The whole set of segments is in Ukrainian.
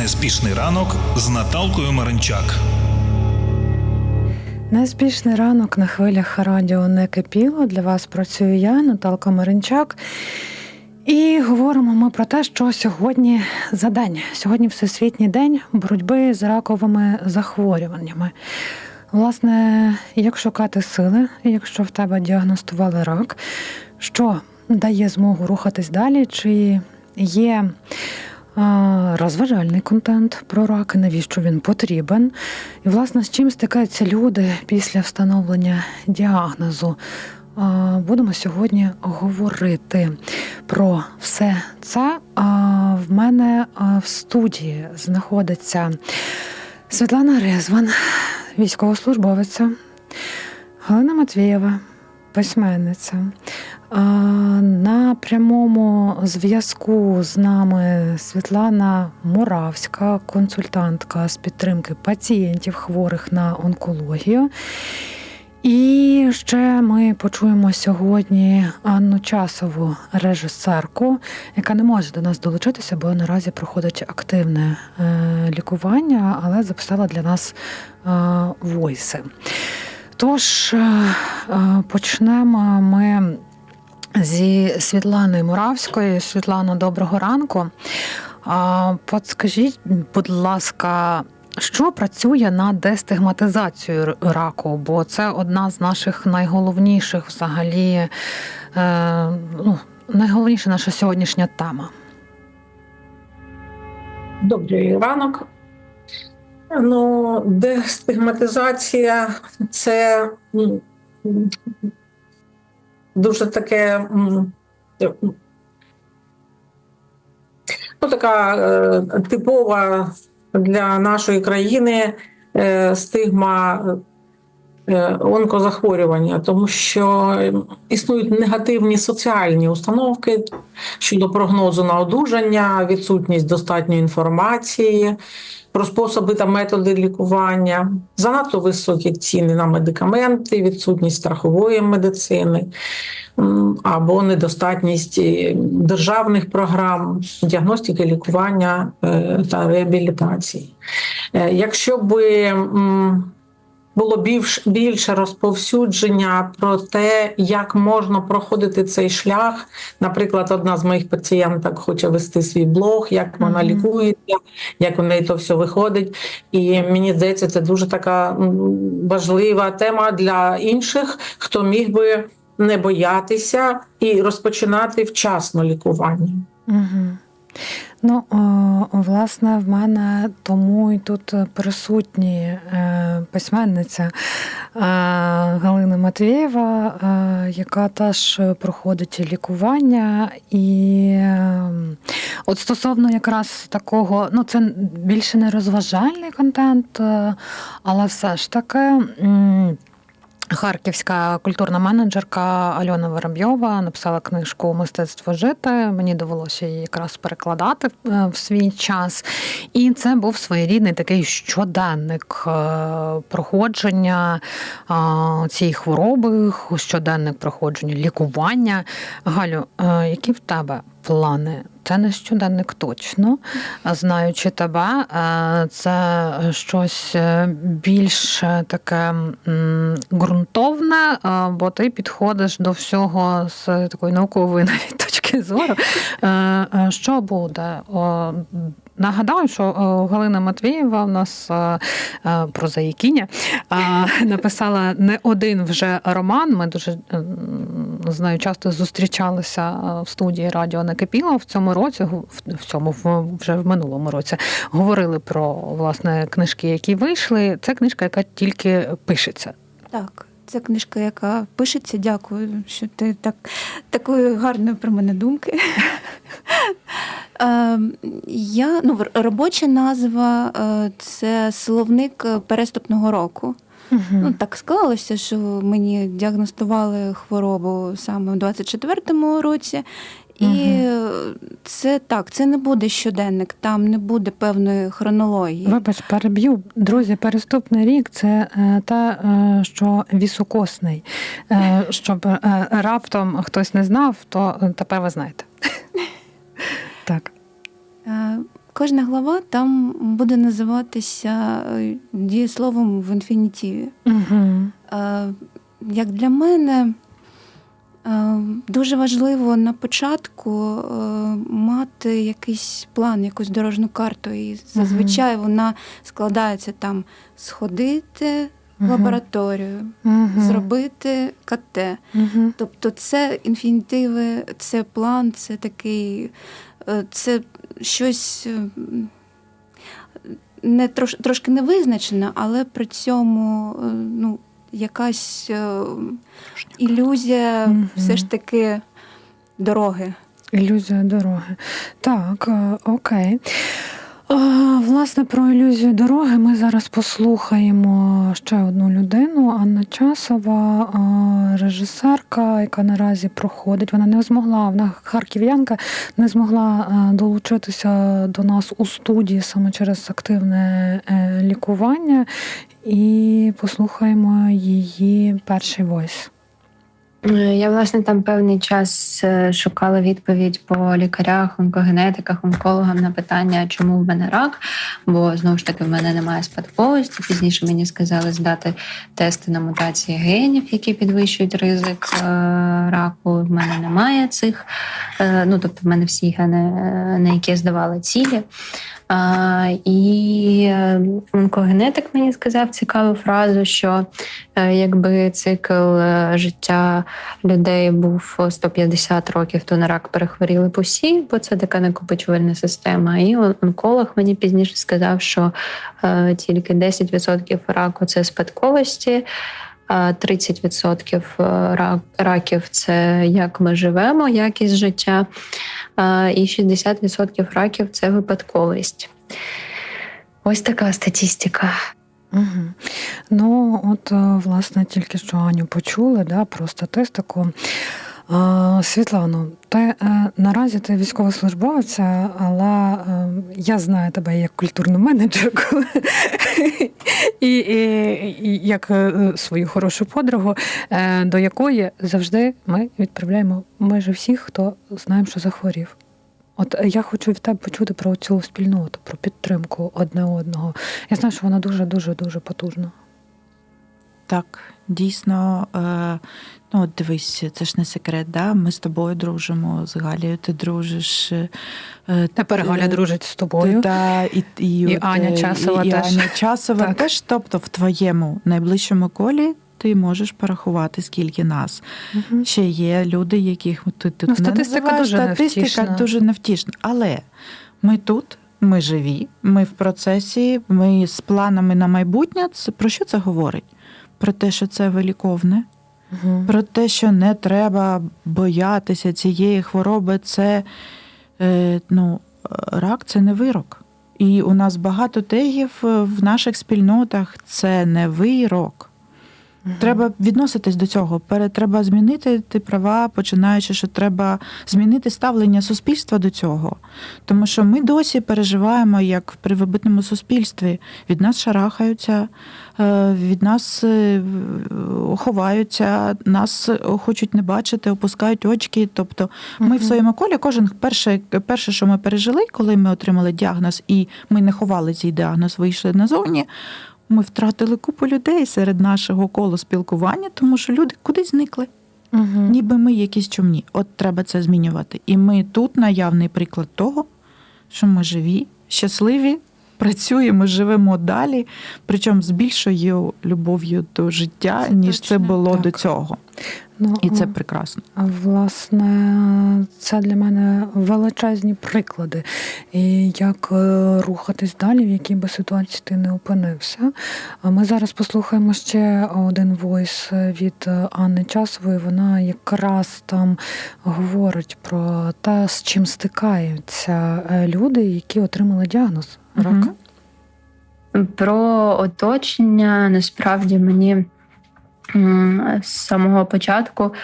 Неспішний ранок з Наталкою Маринчак. Неспішний ранок на хвилях радіо не кипіло. Для вас працюю я, Наталка Маринчак. І говоримо ми про те, що сьогодні за день. Сьогодні Всесвітній день боротьби з раковими захворюваннями. Власне, як шукати сили, якщо в тебе діагностували рак, що дає змогу рухатись далі? Чи є розважальний контент про рак, навіщо він потрібен? І, власне, з чим стикаються люди після встановлення діагнозу? Будемо сьогодні говорити про все це. В мене в студії знаходиться Світлана Резван, військовослужбовиця, Галина Матвієва, письменниця. На прямому зв'язку з нами Світлана Моравська, консультантка з підтримки пацієнтів хворих на онкологію. І ще ми почуємо сьогодні Анну Часову, режисерку, яка не може до нас долучитися, бо наразі проходить активне е, лікування, але записала для нас е, войси. Тож е, почнемо ми зі Світлани Муравської. Світлано, доброго ранку. Подскажіть, будь ласка, що працює над дестигматизацією раку? Бо це одна з наших найголовніших взагалі, е, ну, найголовніша наша сьогоднішня тема. Добрий ранок. Ну, дестигматизація це дуже таке. Ну, така е, типова для нашої країни е, стигма е, онкозахворювання, тому що існують негативні соціальні установки щодо прогнозу на одужання, відсутність достатньої інформації про способи та методи лікування, занадто високі ціни на медикаменти, відсутність страхової медицини або недостатність е, державних програм діагностики, лікування е, та реабілітації. Е, Якщо би було більш, більше розповсюдження про те, як можна проходити цей шлях. Наприклад, одна з моїх пацієнток хоче вести свій блог, як вона Мгм. лікується, як у неї то все виходить. І мені здається, це дуже така важлива тема для інших, хто міг би не боятися і розпочинати вчасно лікування. Угу. Ну, власне, в мене тому і тут присутні е, письменниця е, Галина Матвієва, е, яка теж проходить лікування. І е, от стосовно якраз такого, ну це більше не розважальний контент, але все ж таки. Харківська культурна менеджерка Альона Воробйова написала книжку Мистецтво жити. Мені довелося її якраз перекладати е, в свій час. І це був своєрідний такий щоденник е, проходження е, цієї хвороби, щоденник проходження лікування. Галю, які в тебе плани? Це не щоденник точно. Знаючи тебе, е, це щось е, більш таке ґрунтовне, е, бо ти підходиш до всього з такої наукової навіть точки зору. Що буде? Нагадаю, що Галина Матвієва у нас е, е, прозаїкиня е, написала не один вже роман. Ми дуже е, з нею часто зустрічалися е, в студії Радіо Накипіло в цьому році, в цьому вже в минулому році. Говорили про власне книжки, які вийшли. Це книжка, яка тільки пишеться. Так, це книжка, яка пишеться. Дякую, що ти так такої гарної про мене думки. Е, Я, ну, робоча назва е, це словник переступного року. Ну, так склалося, що мені діагностували хворобу саме в 24-му році. І Мгм. це так, це не буде щоденник, там не буде певної хронології. Вибач, переб'ю. Друзі, переступний рік це е, те, е, що вісокосний. Е, Щоб е, раптом хтось не знав, то тепер ви знаєте. Е, кожна глава там буде називатися е, дієсловом в інфінітиві. Угу. Е, Як для мене дуже важливо на початку мати якийсь план, якусь дорожню карту. І зазвичай вона складається там сходити в лабораторію, Угу. зробити КТ. Угу. Тобто це інфінітиви, це план, це такий, це щось е, не трош, трошки невизначене, але при цьому е, ну, якась е, ілюзія угу. все ж таки дороги. Ілюзія дороги. Так, е, окей. А, Власне, про ілюзію дороги ми зараз послухаємо ще одну людину. Анна Часова, режисерка, яка наразі проходить. Вона не змогла, вона харків'янка, не змогла е, долучитися до нас у студії саме через активне е, лікування. І послухаємо її перший войс. Е, Я власне там певний час е, шукала відповідь по лікарях, онкогенетиках, онкологам на питання, чому в мене рак. Бо знову ж таки в мене немає спадковості. Пізніше мені сказали здати тести на мутації генів, які підвищують ризик е, раку. В мене немає цих. Ну тобто, в мене всі гени, на які я здавала цілі. А, і е, онкогенетик мені сказав цікаву фразу, що е, якби цикл е, життя людей був 150 років, то на рак перехворіли б усі, бо це така накопичувальна система. І онколог мені пізніше сказав, що тільки 10% раку це спадковості. А 30% раків це як ми живемо, якість життя, і 60% раків це випадковість. Ось така статистика. Угу. Ну, от, е, власне, тільки що Аню почули да, про статистику. Е, Світлано, ти е, наразі ти військовослужбовець, але е, я знаю тебе як культурну менеджерку і, і, і як свою хорошу подругу, до якої завжди ми відправляємо майже всіх, хто знаємо, що захворів. От я хочу від тебе почути про цю спільноту, про підтримку одне одного. Я знаю, що вона дуже, дуже, дуже потужна. Так, дійсно, е, ну от дивись, це ж не секрет, да? Ми з тобою дружимо, з Галією ти дружиш. е, Тепер Галя е, дружить з тобою. Та, і, і, І от, Аня Часова і, і. Аня Часова Так. теж. Тобто в твоєму найближчому колі ти можеш порахувати, скільки нас. Мгм. Ще є люди, яких ти тут Ну, не статистика називаєш. дуже статистика невтішна. дуже невтішна. Але ми тут, ми живі, ми в процесі, ми з планами на майбутнє. Про що це говорить? Про те, що це виліковне, угу. про те, що не треба боятися цієї хвороби, це е, ну, рак це не вирок. І у нас багато тегів в наших спільнотах це не вирок. Треба відноситись до цього. Треба змінити ти права, починаючи, що треба змінити ставлення суспільства до цього. Тому що ми досі переживаємо, як в привибитному суспільстві. Від нас шарахаються, е, від нас е, ховаються, нас хочуть не бачити, опускають очки. Тобто ми Мгм. в своєму колі кожен перше, перше, що ми пережили, коли ми отримали діагноз, і ми не ховали цей діагноз, вийшли назовні. Ми втратили купу людей серед нашого колу спілкування, тому що люди кудись зникли, Угу. ніби ми якісь чумні. От треба це змінювати. І ми тут наявний приклад того, що ми живі, щасливі, працюємо, живемо далі, причому з більшою любов'ю до життя, Це ніж це було Так. до цього. Ну, І це прекрасно. Власне, це для мене величезні приклади, і як е, рухатись далі, в якій би ситуації ти не опинився. Ми зараз послухаємо ще один войс від е, Анни Часової. Вона якраз там говорить про те, з чим стикаються е, люди, які отримали діагноз рака. Мгм. Про оточення насправді мені з самого початку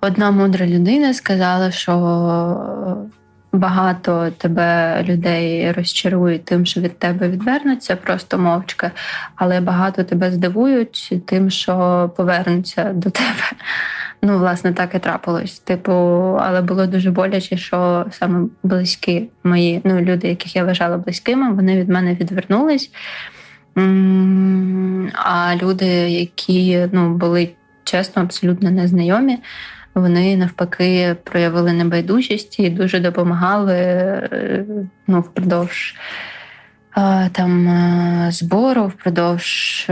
одна мудра людина сказала, що багато тебе людей розчарують тим, що від тебе відвернуться, просто мовчки, але багато тебе здивують тим, що повернуться до тебе. Ну, власне, так і трапилось. Типу, але було дуже боляче, що саме близькі мої, ну, люди, яких я вважала близькими, вони від мене відвернулись. А люди, які ну, були чесно, абсолютно незнайомі, вони навпаки проявили небайдужість і дуже допомагали е, ну, впродовж е, там е, збору, впродовж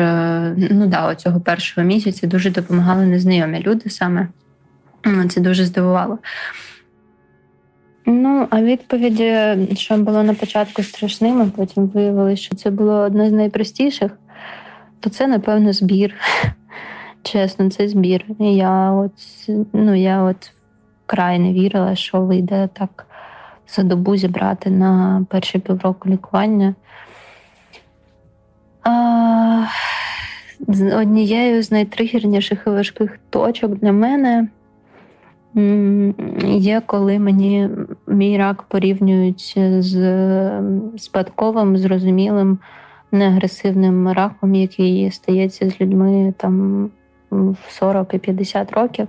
ну, да, оцього першого місяця дуже допомагали незнайомі люди саме. Це дуже здивувало. Ну, а відповіді, що було на початку страшним, а потім виявилося, що це було одне з найпростіших, то це, напевно, збір. Чесно, це збір. І я от, ну, я от край не вірила, що вийде так за добу зібрати на перші півроку лікування. А, однією з найтригерніших і важких точок для мене є, коли мені мій рак порівнюють з спадковим, зрозумілим, неагресивним раком, який стається з людьми там в 40 і 50 років.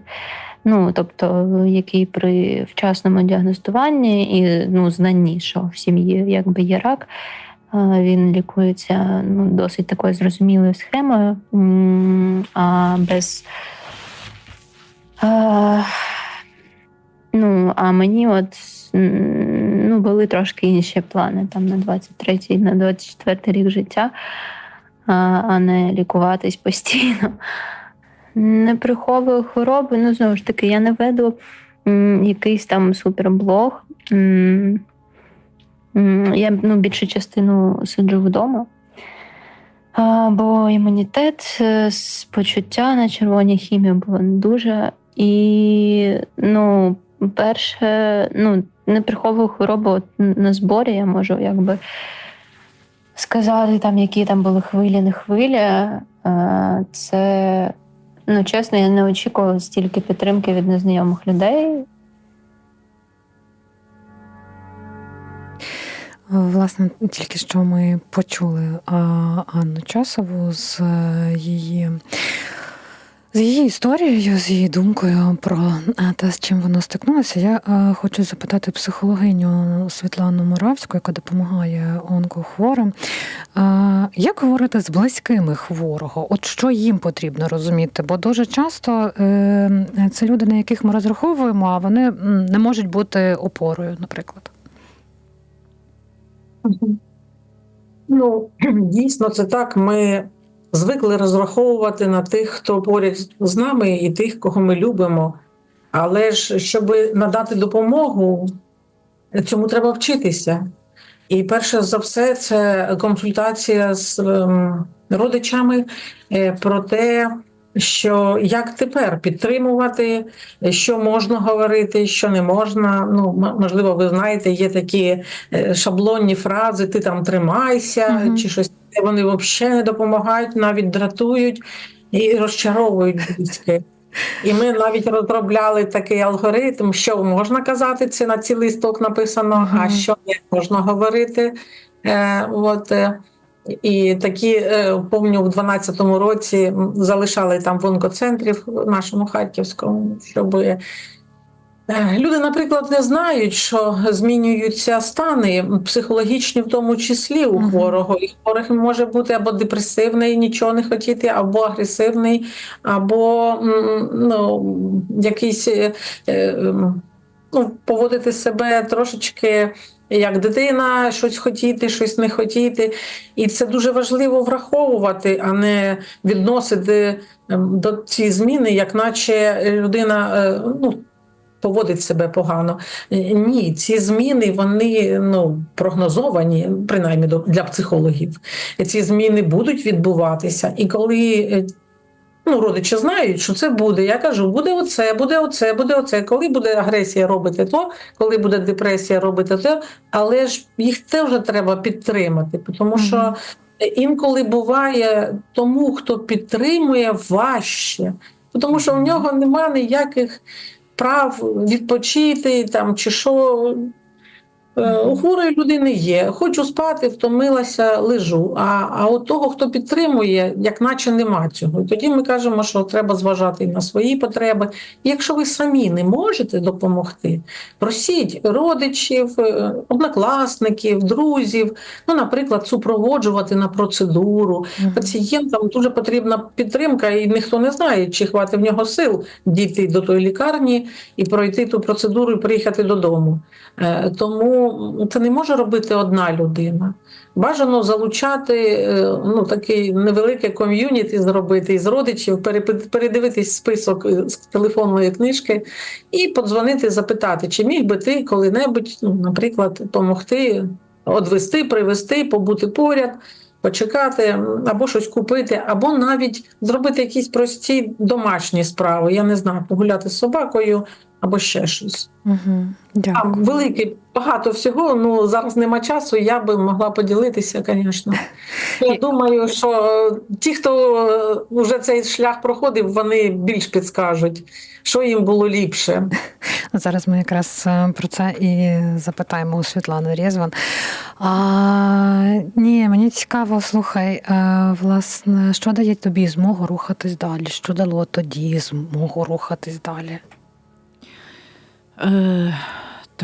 Ну, тобто, який при вчасному діагностуванні і ну, знанні, що в сім'ї якби є рак, він лікується ну, досить такою зрозумілою схемою, а без. Ну, а мені от ну, були трошки інші плани там на 23-й, на 24-й рік життя, а, не лікуватись постійно. Не приховую хвороби, ну знову ж таки, я не веду якийсь там суперблог. Я ну, більшу частину сиджу вдома. Бо імунітет, е, почуття на червоній хімії було не дуже. І, ну, перше, ну, не приховую хворобу на зборі, я можу якби сказати, там, які там були хвилі, не хвилі. Е, Це, ну, чесно, я не очікувала стільки підтримки від незнайомих людей. Власне, тільки що ми почули Анну Часову з е, її. З її історією, з її думкою про е, те, з чим воно стикнулося, я е, хочу запитати психологиню Світлану Моравську, яка допомагає онкохворим. Е, як говорити з близькими хворого? От що їм потрібно розуміти? Бо дуже часто це люди, на яких ми розраховуємо, а вони не можуть бути опорою, наприклад. Ну, дійсно, це так. Ми звикли розраховувати на тих, хто поряд з нами, і тих, кого ми любимо. Але ж, щоб надати допомогу, цьому треба вчитися. І перше за все, це консультація з ем, родичами е, про те, що як тепер підтримувати, що можна говорити, що не можна. Ну, можливо, ви знаєте, є такі е, шаблонні фрази: ти там тримайся, Мгм. чи щось. Вони взагалі не допомагають, навіть дратують і розчаровують близьких. І ми навіть розробляли такий алгоритм, що можна казати, це на цілий листок написано, а що не можна говорити. Е, от, е, і такі, е, помню, в 12-му році залишали там в онкоцентрі в нашому Харківському, щоб люди, наприклад, не знають, що змінюються стани психологічні, в тому числі у хворого. І хворих може бути або депресивний, нічого не хотіти, або агресивний, або ну, якийсь е, е, ну, поводити себе трошечки як дитина, щось хотіти, щось не хотіти. І це дуже важливо враховувати, а не відносити ем, до цієї зміни, як наче людина е, ну, поводить себе погано. Е, Ні, ці зміни вони ну, прогнозовані, принаймні для психологів. Ці зміни будуть відбуватися. І коли е, ну, родичі знають, що це буде, я кажу, буде оце, буде оце, буде оце. Коли буде агресія, робити то, коли буде депресія, робити то, але ж їх теж треба підтримати, тому що. Інколи буває тому, хто підтримує, важче, тому що в нього нема ніяких прав відпочити там чи що. Е, У хворої людини є. Хочу спати, втомилася, лежу. А, а от того, хто підтримує, як наче нема цього. І тоді ми кажемо, що треба зважати і на свої потреби. І якщо ви самі не можете допомогти, просіть родичів, е, однокласників, друзів, ну, наприклад, супроводжувати на процедуру. Пацієнтам дуже потрібна підтримка, і ніхто не знає, чи хватить в нього сил дійти до тої лікарні і пройти ту процедуру і приїхати додому. Е, Тому це не може робити одна людина. Бажано залучати е, ну, такий невелике ком'юніті зробити із родичів, передивитись список е, з телефонної книжки і подзвонити, запитати, чи міг би ти коли-небудь, ну, наприклад, допомогти, одвести, привезти, побути поряд. Почекати або щось купити, або навіть зробити якісь прості домашні справи. Я не знаю, погуляти з собакою або ще щось. Угу. Там Дякую. великий багато всього. Ну зараз нема часу. Я би могла поділитися, звісно. Я думаю, що е, ті, хто вже цей шлях проходив, вони більш підскажуть, що їм було ліпше. Зараз ми якраз е, про це і запитаємо у Світлани Рєзван. А, ні, мені цікаво, слухай, е, власне, що дає тобі змогу рухатись далі? Що дало тоді змогу рухатись далі? Е,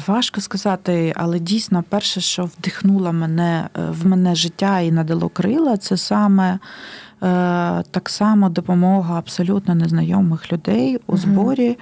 важко сказати, але дійсно перше, що вдихнуло мене е, в мене життя і надало крила, це саме е, так само допомога абсолютно незнайомих людей у зборі. Е,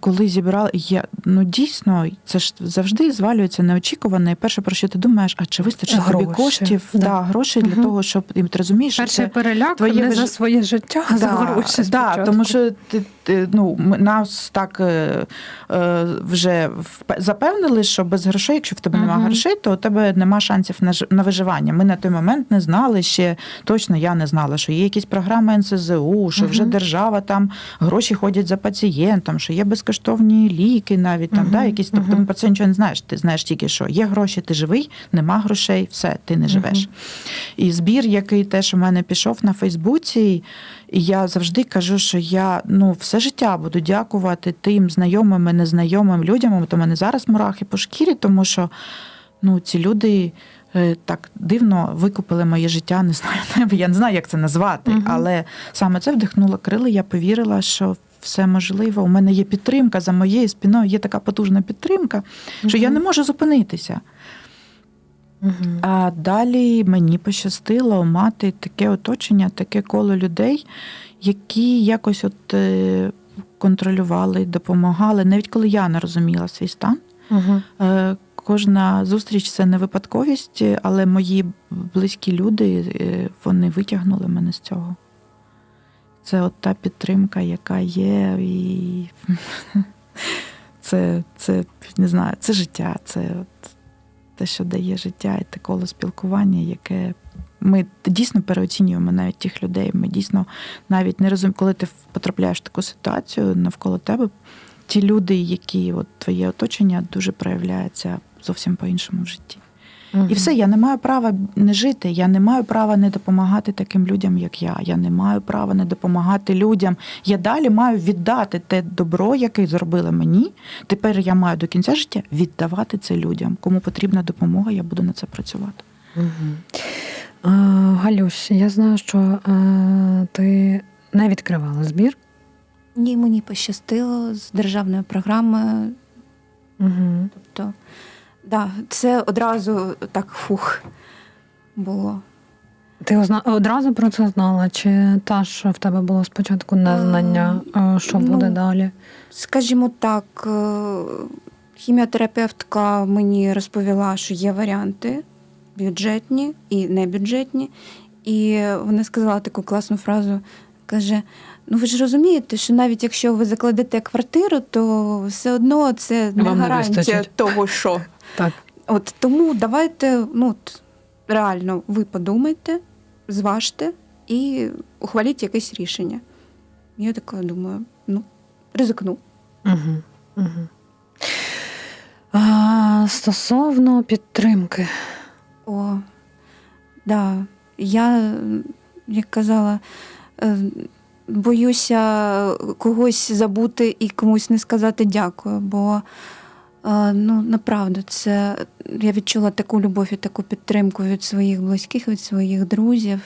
Коли зібрали, я ну дійсно це ж завжди звалюється неочікувано. І перше, про що ти думаєш, а чи вистачить тобі коштів да. да. грошей для того, щоб і ти розумієш, Перший це переляк твоє не виж- за своє життя, а за гроші. да, тому що ти, ти, ну, нас так е, е, вже запевнили, що без грошей, якщо в тебе немає грошей, то у тебе нема шансів на, ж- на виживання. Ми на той момент не знали ще, точно я не знала, що є якісь програми НСЗУ, що вже держава там гроші ходять за пацієнтом, що є безкоштовні ліки навіть там, да, якісь, тобто про це нічого не знаєш. Ти знаєш тільки, що є гроші, ти живий, нема грошей, все, ти не живеш. І збір, який теж у мене пішов на Фейсбуці, і я завжди кажу, що я ну все життя буду дякувати тим знайомим і незнайомим людям. У мене зараз мурахи по шкірі, тому що ну, ці люди. е, Так дивно викупили моє життя, не знаю, я не знаю, як це назвати, Мгм. але саме це вдихнуло крили. Я повірила, що все можливо. У мене є підтримка за моєю спиною, є така потужна підтримка, що я не можу зупинитися. Мгм. А далі мені пощастило мати таке оточення, таке коло людей, які якось от е, контролювали, допомагали, навіть коли я не розуміла свій стан. Е, Кожна зустріч це не випадковість, але мої близькі люди е, вони витягнули мене з цього. Це от та підтримка, яка є, і це, це не знаю, це життя, це от те, що дає життя, і те коло спілкування, яке ми дійсно переоцінюємо навіть тих людей. Ми дійсно навіть не розуміємо, коли ти потрапляєш в таку ситуацію навколо тебе, ті люди, які от твоє оточення, дуже проявляються зовсім по-іншому в житті. Мгм. І все, я не маю права не жити, я не маю права не допомагати таким людям, як я. Я не маю права не допомагати людям. Я далі маю віддати те добро, яке зробили мені. Тепер я маю до кінця життя віддавати це людям. Кому потрібна допомога, я буду на це працювати. Мгм. А, Галюсь, я знаю, що е, ти не відкривала збір. Ні, мені пощастило з державною програмою. Угу. Тобто, да, це одразу так фух було. Ти озна- одразу про це знала? Чи та, що в тебе було спочатку незнання, е, що ну, буде далі? Скажімо так, е, хіміотерапевтка мені розповіла, що є варіанти бюджетні і небюджетні. І вона сказала таку класну фразу: каже: Ну ви ж розумієте, що навіть якщо ви закладете квартиру, то все одно це не Вам гарантія вистачить. того, що. Так. От тому давайте, ну от, реально, ви подумайте, зважте і ухваліть якесь рішення. Я така думаю, ну, ризикну. Угу. Угу. А, стосовно підтримки. О, да. Я, як казала, е, боюся когось забути і комусь не сказати дякую, бо Ну, направду, це я відчула таку любов і таку підтримку від своїх близьких, від своїх друзів.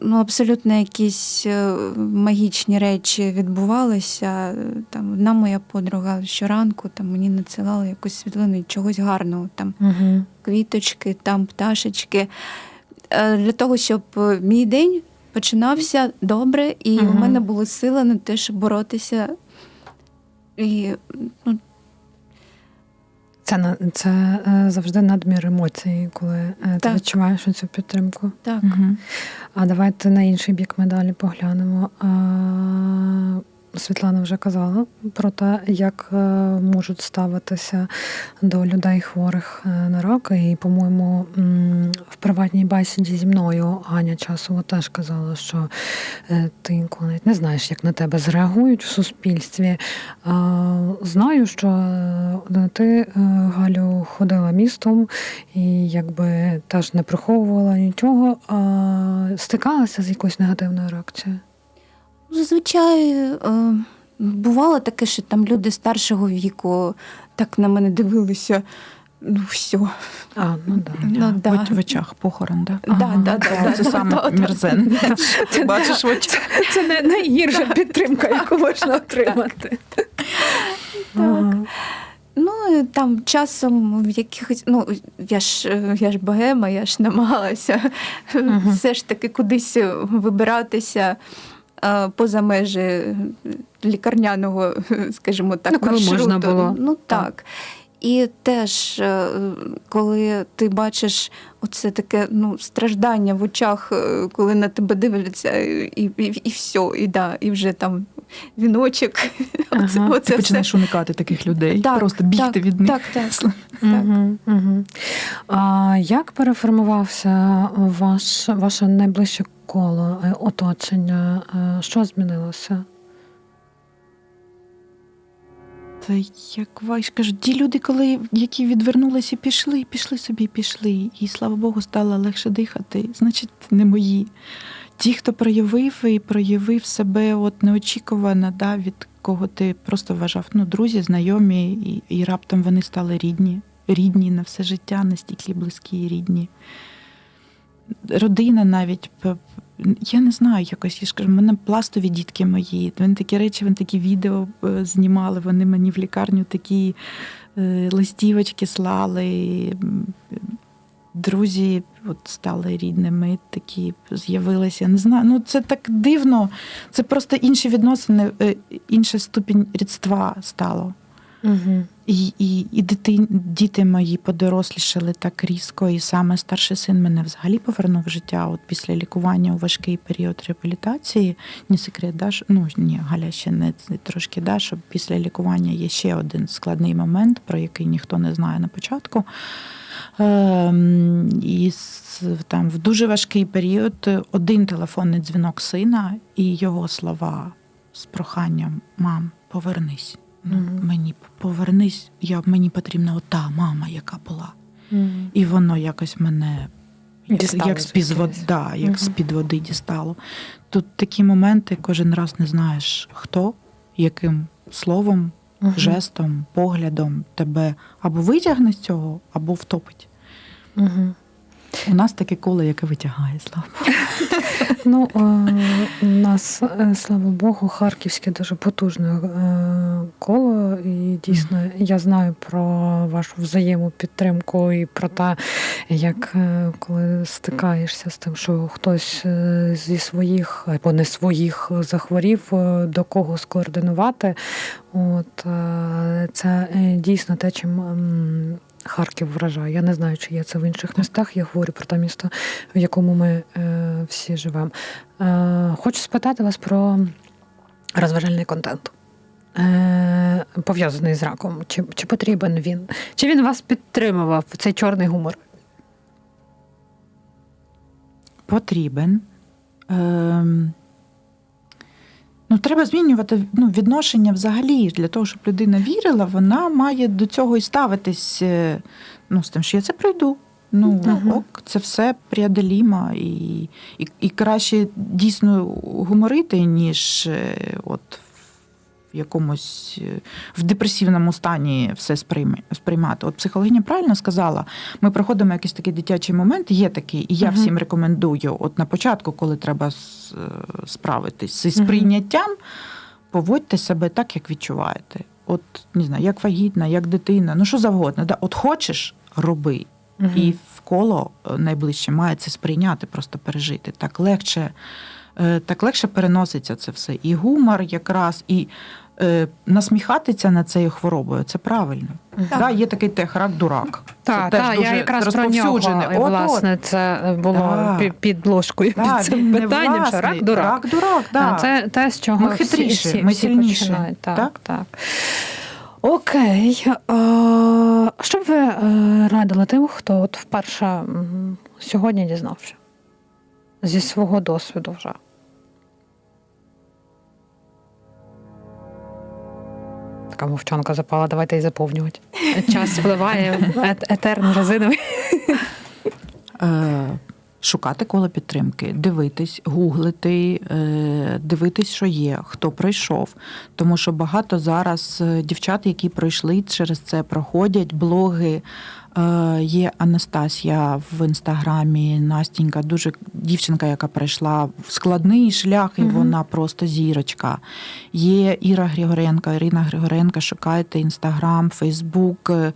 Ну, абсолютно якісь е, магічні речі відбувалися. Там одна моя подруга щоранку там мені надсилала якусь світлину чогось гарного, там Угу. квіточки, там пташечки. Е, Для того, щоб е, мій день починався добре, і Мгм. у мене були сили на те, щоб боротися. І ну, Це на це е, завжди надмір емоцій, коли так. ти відчуваєш цю підтримку. так. Угу. А давайте на інший бік медалі поглянемо. А, Світлана вже казала про те, як е, можуть ставитися до людей хворих е, на рак. І, по-моєму, в приватній бесіді зі мною Аня Часова теж казала, що е, ти інколи не знаєш, як на тебе зреагують в суспільстві. Знаю, що ти, Галю, ходила містом і якби теж не приховувала нічого, а стикалася з якоюсь негативною реакцією. Зазвичай е, бувало таке, що там люди старшого віку так на мене дивилися. Ну, все. А, ну да. Ну, да. В, в очах похорон, да? Да, да, да, да, Це да, саме да, да. мерзен. Ти бачиш в очах. Це не найгірша підтримка, яку можна отримати. Ага. Ну, там часом в якихось. Ну, я ж, я ж богема, я ж намагалася Мгм. все ж таки кудись вибиратися поза межі е, лікарняного, скажімо так, Ну, коли маршруту. можна було. Ну Так. так. І теж, е, коли ти бачиш оце таке ну, страждання в очах, е, коли на тебе дивляться, і, і, і все, і, да, і вже там віночок. Ага. оце Ти все. починаєш уникати таких людей, Так, просто бігти так, від них. Так, так. Угу, угу. А як переформувався ваш, ваше найближче коло е, оточення? Е, Що змінилося? Та як ваш кажуть, ті люди, коли які відвернулися, пішли, пішли собі, пішли. І слава Богу, стало легше дихати. Значить, не мої. Ті, хто проявив і проявив себе от неочікувано, да, від кого ти просто вважав, ну, друзі, знайомі, і, і раптом вони стали рідні, рідні на все життя, настільки близькі і рідні. Родина навіть. Я не знаю, якось я ж кажу, в мене пластові дітки мої. Вони такі речі, вони такі відео е, знімали. Вони мені в лікарню такі е, листівочки слали. Друзі от стали рідними, такі з'явилися. Не знаю. Ну це так дивно. Це просто інші відносини, е, інша ступінь рідства стало. Угу. І, і, і дитин, діти мої подорослішали так різко, і саме старший син мене взагалі повернув в життя. От після лікування у важкий період реабілітації. Ні секрет, да, що- ну ні, Галя ще не не трошки да, що після лікування є ще один складний момент, про який ніхто не знає на початку. Ем, і там в дуже важкий період один телефонний дзвінок сина і його слова з проханням: Мам, повернись. Ну, мені повернись, я, мені потрібна ота мама, яка була. Угу. І воно якось мене як, Дістало як з-під води, да, як Мгм. з-під води дістало. Тут такі моменти кожен раз не знаєш, хто, яким словом, жестом, поглядом тебе або витягне з цього, або втопить. Угу. У нас таке коло, яке витягає, слава. Богу. Ну, е, у нас, е, слава Богу, харківське дуже потужне е, коло. І дійсно я знаю про вашу взаємопідтримку і про те, як коли стикаєшся з тим, що хтось зі своїх або не своїх захворів, до кого скоординувати. От це дійсно те, чим. Харків вражає. Я не знаю, чи є це в інших містах. Я говорю про те місто, в якому ми е, всі живемо. Е, хочу спитати вас про розважальний контент. Е, пов'язаний з раком. Чи, чи потрібен він? Чи він вас підтримував, цей чорний гумор? Потрібен. Ем, ну, треба змінювати ну, відношення взагалі. Для того, щоб людина вірила, вона має до цього і ставитись е, ну, з тим, що я це пройду. Ну, угу. ок, це все преодолімо. І, і, і краще дійсно гуморити, ніж е, от в якомусь е, в депресивному стані все сприймати. От психологиня правильно сказала, ми проходимо якийсь такий дитячий момент, є такий, і я всім рекомендую, от на початку, коли треба е, справитись зі Мгм. сприйняттям, поводьте себе так, як відчуваєте. От не знаю, як вагітна, як дитина, ну що завгодно. Да? От хочеш, роби. Мгм. І в коло е, найближче має це сприйняти, просто пережити. Так легше, так легше переноситься це все. І гумор якраз, і е, насміхатися над цією хворобою це правильно. Так. Да, є такий тех рак дурак. Так, це теж так, дуже я якраз про нього, і, власне, це було Так. під- ложкою Да, під цим питанням, що рак дурак. Рак дурак, да. Це те, з чого Ми хитріші, всі, ми всі сильніші. починають. Так, так. Так? Окей. Що б ви е, радили тим, хто от вперше сьогодні дізнався зі свого досвіду вже? Така мовчанка запала, давайте і заповнювати. Час впливає, ет- етер не резиновий. Е, Шукати коло підтримки, дивитись, гуглити, е, дивитись, що є, хто прийшов. Тому що багато зараз е, дівчат, які пройшли через це, проходять блоги. Е, Є Анастасія в інстаграмі, Настінька, дуже дівчинка, яка пройшла складний шлях, і Мгм. вона просто зірочка. Є Іра Григоренко, Ірина Григоренко, шукайте інстаграм, Фейсбук. е,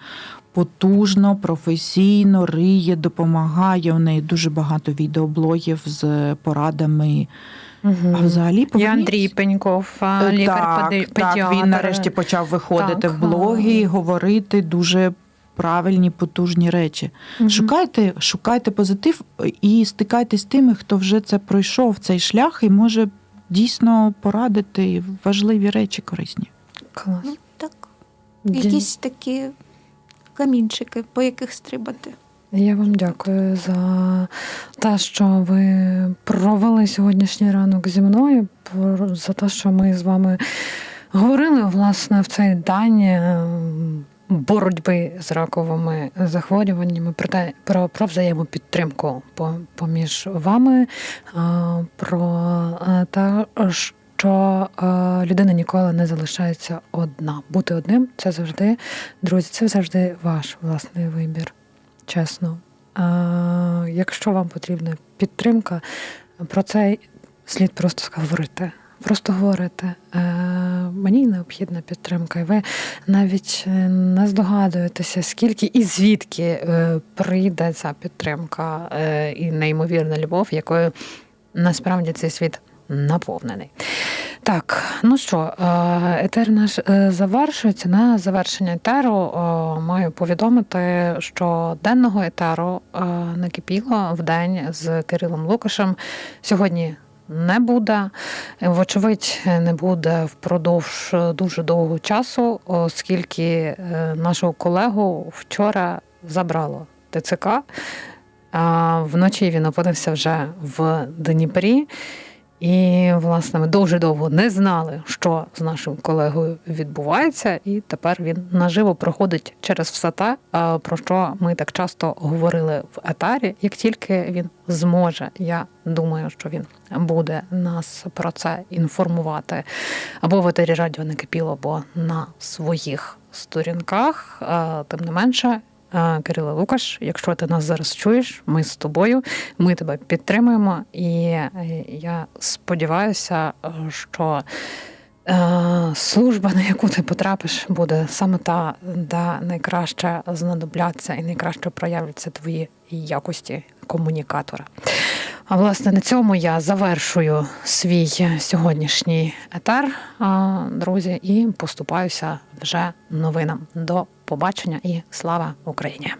потужно, професійно риє, допомагає. У неї дуже багато відеоблогів з порадами. А взагалі Є поверніться. Андрій Пеньков, лікар так, педіатр. так, він нарешті почав виходити Так, в блоги і говорити дуже правильні, потужні речі. Мгм. Шукайте, шукайте позитив і стикайтесь з тими, хто вже це пройшов цей шлях і може дійсно порадити важливі речі корисні. Клас. Ну, так. Якісь такі камінчики, по яких стрибати. Я вам дякую за те, що ви провели сьогоднішній ранок зі мною, про- за те, що ми з вами говорили власне в цей день е, боротьби з раковими захворюваннями, про те, про, про взаємопідтримку поміж вами, е, про е, те, що е, людина ніколи не залишається одна. Бути одним це завжди, друзі, це завжди ваш власний вибір чесно. Якщо вам потрібна підтримка, про це слід просто говорити. Просто говорити. Е, мені необхідна підтримка, і ви навіть е, не здогадуєтеся, скільки і звідки е, прийде ця підтримка і неймовірна любов, якою насправді цей світ наповнений. Так, ну що, етер наш завершується. На завершення етеру маю повідомити, що денного етеру накипіло в день з Кирилом Лукашем сьогодні. Не буде, вочевидь, не буде впродовж дуже довгого часу, оскільки е, нашого колегу вчора забрало ТЦК. А вночі він опинився вже в Дніпрі. І, власне, ми дуже довго не знали, що з нашим колегою відбувається, і тепер він наживо проходить через все те, про що ми так часто говорили в етарі. Як тільки він зможе, я думаю, що він буде нас про це інформувати або в етері радіо не кипіло, або на своїх сторінках. Тим не менше, Кирило Лукаш, якщо ти нас зараз чуєш, ми з тобою, ми тебе підтримуємо, і е, я сподіваюся, е, що е, служба, на яку ти потрапиш, буде саме та, де найкраще знадобляться і найкраще проявляться твої якості комунікатора. А власне на цьому я завершую свій сьогоднішній етер, друзі, і поступаюся вже новинам. До побачення і слава Україні!